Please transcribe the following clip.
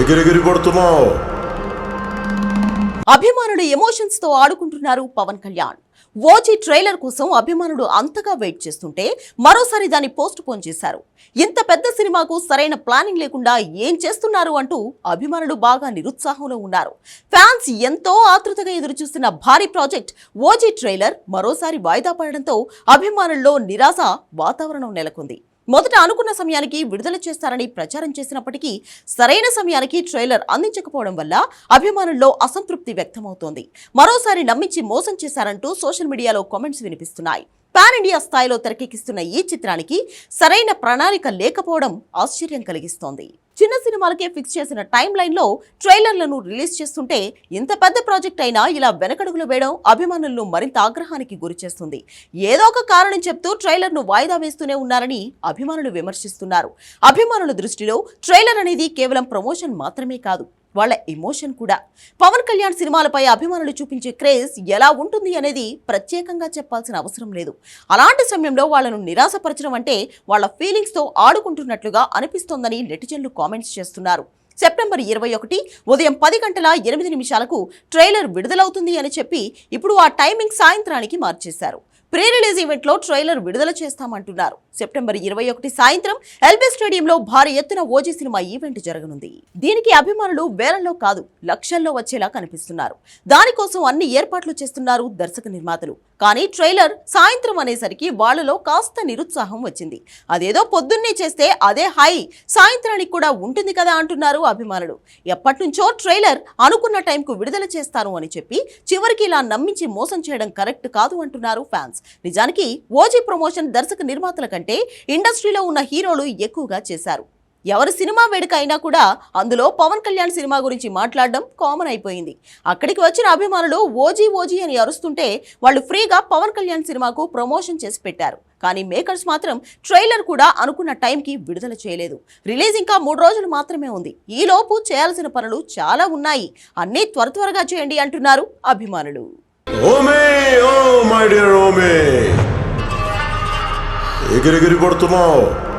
ఎగిరెగిరి పడుతున్నావు అభిమానుడు ఎమోషన్స్తో ఆడుకుంటున్నారు పవన్ కళ్యాణ్. ఓజీ ట్రైలర్ కోసం అభిమానుడు అంతగా వెయిట్ చేస్తుంటే మరోసారి దాన్ని పోస్ట్ పోన్ చేశారు. ఇంత పెద్ద సినిమాకు సరైన ప్లానింగ్ లేకుండా ఏం చేస్తున్నారు అంటూ అభిమానులు బాగా నిరుత్సాహంలో ఉన్నారు. ఫ్యాన్స్ ఎంతో ఆతృతగా ఎదురుచూస్తున్న భారీ ప్రాజెక్ట్ ఓజీ ట్రైలర్ మరోసారి వాయిదా పడడంతో అభిమానుల్లో నిరాశ వాతావరణం నెలకొంది. మొదట అనుకున్న సమయానికి విడుదల చేస్తారని ప్రచారం చేసినప్పటికీ సరైన సమయానికి ట్రైలర్ అందించకపోవడం వల్ల అభిమానుల్లో అసంతృప్తి వ్యక్తమవుతోంది. మరోసారి నమ్మించి మోసం చేశారంటూ సోషల్ సోషల్ మీడియాలో కామెంట్స్ వినిపిస్తున్నాయి. పాన్ ఇండియా స్థాయిలో తెరకెక్కిస్తున్న ఈ చిత్రానికి సరైన ప్రణాళిక లేకపోవడం ఆశ్చర్యం కలిగిస్తోంది. చిన్న సినిమాలకే ఫిక్స్ చేసిన టైం లైన్లో ట్రైలర్లను రిలీజ్ చేస్తుంటే ఇంత పెద్ద ప్రాజెక్ట్ అయినా ఇలా వెనకడుగులు వేయడం అభిమానులను మరింత ఆగ్రహానికి గురిచేస్తుంది ఏదో ఒక కారణం చెప్తూ ట్రైలర్ను వాయిదా వేస్తూనే ఉన్నారని అభిమానులు విమర్శిస్తున్నారు. అభిమానుల దృష్టిలో ట్రైలర్ అనేది కేవలం ప్రమోషన్ మాత్రమే కాదు. వాళ్ళ ఎమోషన్ కూడా. పవన్ కళ్యాణ్ సినిమాలపై అభిమానులు చూపించే క్రేజ్ ఎలా ఉంటుంది అనేది ప్రత్యేకంగా చెప్పాల్సిన అవసరం లేదు. అలాంటి సమయంలో వాళ్ళను నిరాశపరచడం అంటే వాళ్ళ ఫీలింగ్స్తో ఆడుకుంటున్నట్లుగా అనిపిస్తోందని నెటిజన్లు కామెంట్స్ చేస్తున్నారు. సెప్టెంబర్ ఇరవై ఒకటి ఉదయం పది గంటల ఎనిమిది నిమిషాలకు ట్రైలర్ విడుదలవుతుంది అని చెప్పి ఇప్పుడు ఆ టైమింగ్ సాయంత్రానికి మార్చేశారు. ప్రీ రిలీజ్ ఈవెంట్లో ట్రైలర్ విడుదల చేస్తామంటున్నారు. సెప్టెంబర్ ఇరవై ఒకటి సాయంత్రం ఎల్బీ స్టేడియంలో భారీ ఎత్తున ఓజీ సినిమా ఈవెంట్ జరగనుంది. దీనికి అభిమానులు వేలల్లో కాదు లక్షల్లో వచ్చేలా కనిపిస్తున్నారు. దానికోసం అన్ని ఏర్పాట్లు చేస్తున్నారు దర్శక నిర్మాతలు. కానీ ట్రైలర్ సాయంత్రం అనేసరికి వాళ్ళలో కాస్త నిరుత్సాహం వచ్చింది. అదేదో పొద్దున్నే చేస్తే అదే హై సాయంత్రానికి కూడా ఉంటుంది కదా అంటున్నారు అభిమానులు. ఎప్పటినుంచో ట్రైలర్ అనుకున్న టైంకు విడుదల చేస్తారు అని చెప్పి చివరికి ఇలా నమ్మించి మోసం చేయడం కరెక్ట్ కాదు అంటున్నారు ఫ్యాన్స్. నిజానికి ఓజీ ప్రమోషన్ దర్శక నిర్మాతల కంటే ఇండస్ట్రీలో ఉన్న హీరోలు ఎక్కువగా చేశారు. ఎవరి సినిమా వేడుక అయినా కూడా అందులో పవన్ కళ్యాణ్ సినిమా గురించి మాట్లాడడం కామన్ అయిపోయింది. అక్కడికి వచ్చిన అభిమానులు ఓజీ ఓజీ అని అరుస్తుంటే వాళ్ళు ఫ్రీగా పవన్ కళ్యాణ్ సినిమాకు ప్రమోషన్ చేసి పెట్టారు. కానీ మేకర్స్ మాత్రం ట్రైలర్ కూడా అనుకున్న టైంకి విడుదల చేయలేదు. రిలీజ్ ఇంకా మూడు రోజులు మాత్రమే ఉంది. ఈ లోపు చేయాల్సిన పనులు చాలా ఉన్నాయి. అన్నీ త్వర త్వరగా చేయండి అంటున్నారు అభిమానులు. ఓమే ఓ మై డియర్ ఓమే. ఎగిరెగిరి పడుతున్నావు.